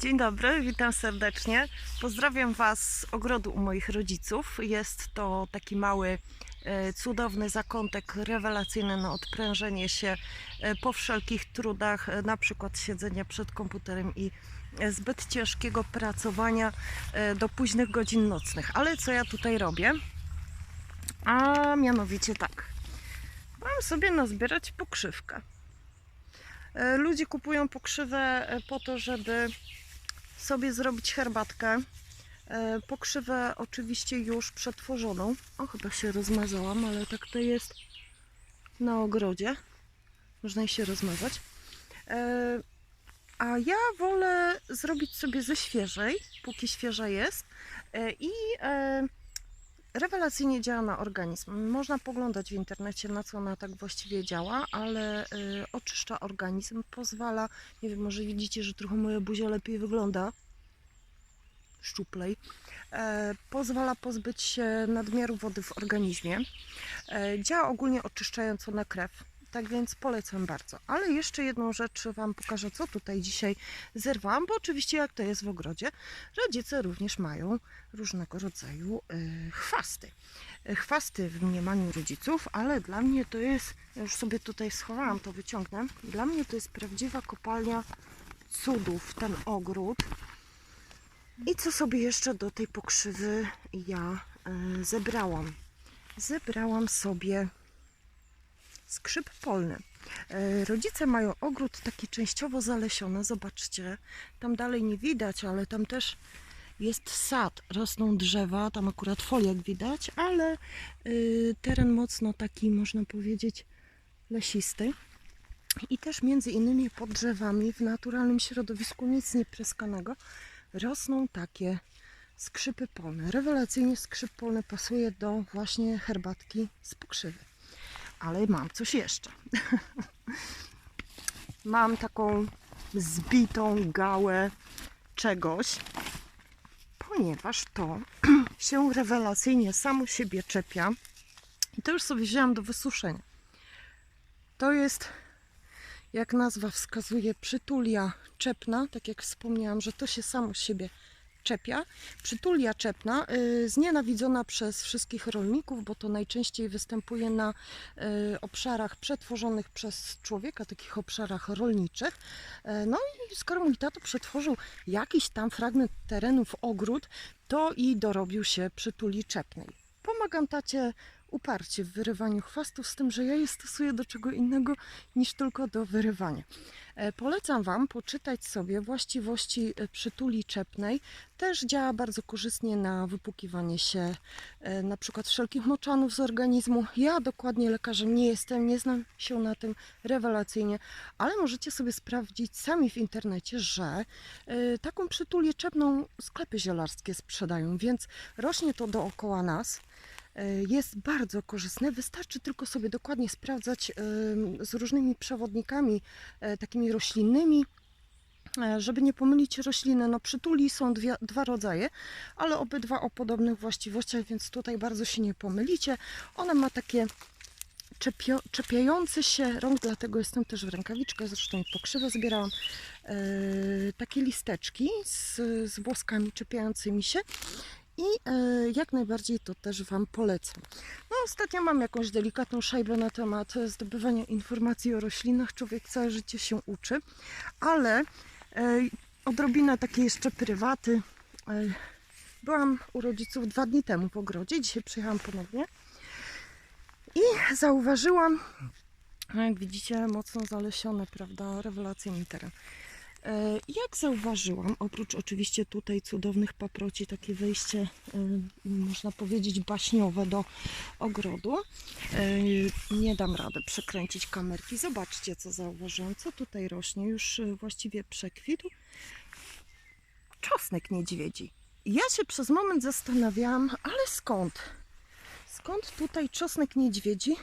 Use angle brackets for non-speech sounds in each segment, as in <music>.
Dzień dobry, witam serdecznie. Pozdrawiam Was z ogrodu u moich rodziców. Jest to taki mały, e, cudowny zakątek rewelacyjny na odprężenie się e, po wszelkich trudach, e, na przykład siedzenia przed komputerem i zbyt ciężkiego pracowania do późnych godzin nocnych. Ale co ja tutaj robię? A mianowicie tak. Mam sobie nazbierać pokrzywkę. Ludzie kupują pokrzywę po to, żeby sobie zrobić herbatkę. E, Pokrzywę oczywiście już przetworzoną. O, chyba się rozmazałam, ale tak to jest na ogrodzie. Można jej się rozmazać. E, A ja wolę zrobić sobie ze świeżej, póki świeża jest. E, I rewelacyjnie działa na organizm. Można poglądać w internecie, na co ona tak właściwie działa, ale y, oczyszcza organizm, pozwala, nie wiem, może widzicie, że trochę moja buzia lepiej wygląda, szczuplej, e, pozwala pozbyć się nadmiaru wody w organizmie, e, działa ogólnie oczyszczająco na krew. Tak więc polecam bardzo. Ale jeszcze jedną rzecz Wam pokażę, co tutaj dzisiaj zerwałam, bo oczywiście jak to jest w ogrodzie, rodzice również mają różnego rodzaju y, chwasty. Y, Chwasty w mniemaniu rodziców, ale dla mnie to jest, ja już sobie tutaj schowałam, to wyciągnę, dla mnie to jest prawdziwa kopalnia cudów, ten ogród. I co sobie jeszcze do tej pokrzywy ja y, zebrałam? Zebrałam sobie skrzyp polny. E, Rodzice mają ogród taki częściowo zalesiony, zobaczcie. Tam dalej nie widać, ale tam też jest sad, rosną drzewa, tam akurat foliak widać, ale y, teren mocno taki, można powiedzieć, lesisty. I też między innymi pod drzewami w naturalnym środowisku nic niepryskanego rosną takie skrzypy polne. Rewelacyjnie skrzyp polny pasuje do właśnie herbatki z pokrzywy. Ale mam coś jeszcze. <laughs> mam taką zbitą gałę czegoś, ponieważ to <clears throat> się rewelacyjnie samo siebie czepia. I to już sobie wzięłam do wysuszenia. To jest, jak nazwa wskazuje, przytulia czepna. Tak jak wspomniałam, że to się samo siebie czepia. Przytulia czepna, y, znienawidzona przez wszystkich rolników, bo to najczęściej występuje na y, obszarach przetworzonych przez człowieka, takich obszarach rolniczych. E, No i skoro mój tato przetworzył jakiś tam fragment terenu w ogród, to i dorobił się przytuli czepnej. Pomagam tacie uparcie w wyrywaniu chwastów, z tym, że ja je stosuję do czego innego niż tylko do wyrywania. E, Polecam Wam poczytać sobie właściwości e, przytuli czepnej. Też działa bardzo korzystnie na wypłukiwanie się e, na przykład wszelkich moczanów z organizmu. Ja dokładnie lekarzem nie jestem, nie znam się na tym rewelacyjnie, ale możecie sobie sprawdzić sami w internecie, że taką przytulię czepną sklepy zielarskie sprzedają, więc rośnie to dookoła nas. E, Jest bardzo korzystne. Wystarczy tylko sobie dokładnie sprawdzać z różnymi przewodnikami, e, takimi roślinnymi, e, żeby nie pomylić rośliny. No przytuli są dwie, dwa rodzaje, ale obydwa o podobnych właściwościach, więc tutaj bardzo się nie pomylicie. Ona ma takie czepio, się rąk, dlatego jestem też w rękawiczkach, zresztą pokrzywę zbierałam. Takie listeczki z, z włoskami czepiającymi się. I e, jak najbardziej to też Wam polecam. No, ostatnio mam jakąś delikatną szajbę na temat e, zdobywania informacji o roślinach. Człowiek całe życie się uczy, ale e, odrobina takiej jeszcze prywaty. Byłam u rodziców dwa dni temu w ogrodzie, dzisiaj przyjechałam ponownie i zauważyłam, no jak widzicie, mocno zalesiony, prawda, rewelacyjny teren. E, Jak zauważyłam, oprócz oczywiście tutaj cudownych paproci, takie wejście, e, można powiedzieć, baśniowe do ogrodu, e, nie dam rady przekręcić kamerki. Zobaczcie, co zauważyłam, co tutaj rośnie, już właściwie przekwitł. Czosnek niedźwiedzi. Ja się przez moment zastanawiałam, ale skąd? Skąd tutaj czosnek niedźwiedzi?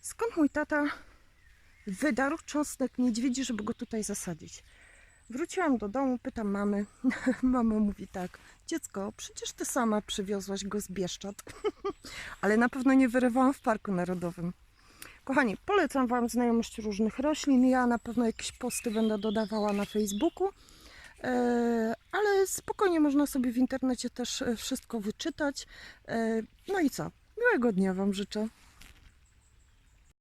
Skąd mój tata wydarł czosnek niedźwiedzi, żeby go tutaj zasadzić? Wróciłam do domu, pytam mamy. <laughs> Mama mówi tak: Dziecko, przecież ty sama przywiozłaś go z Bieszczad. <laughs> Ale na pewno nie wyrywałam w Parku Narodowym. Kochani, polecam Wam znajomość różnych roślin. Ja na pewno jakieś posty będę dodawała na Facebooku. E, ale spokojnie można sobie w internecie też e, wszystko wyczytać. E, no i co? Miłego dnia Wam życzę.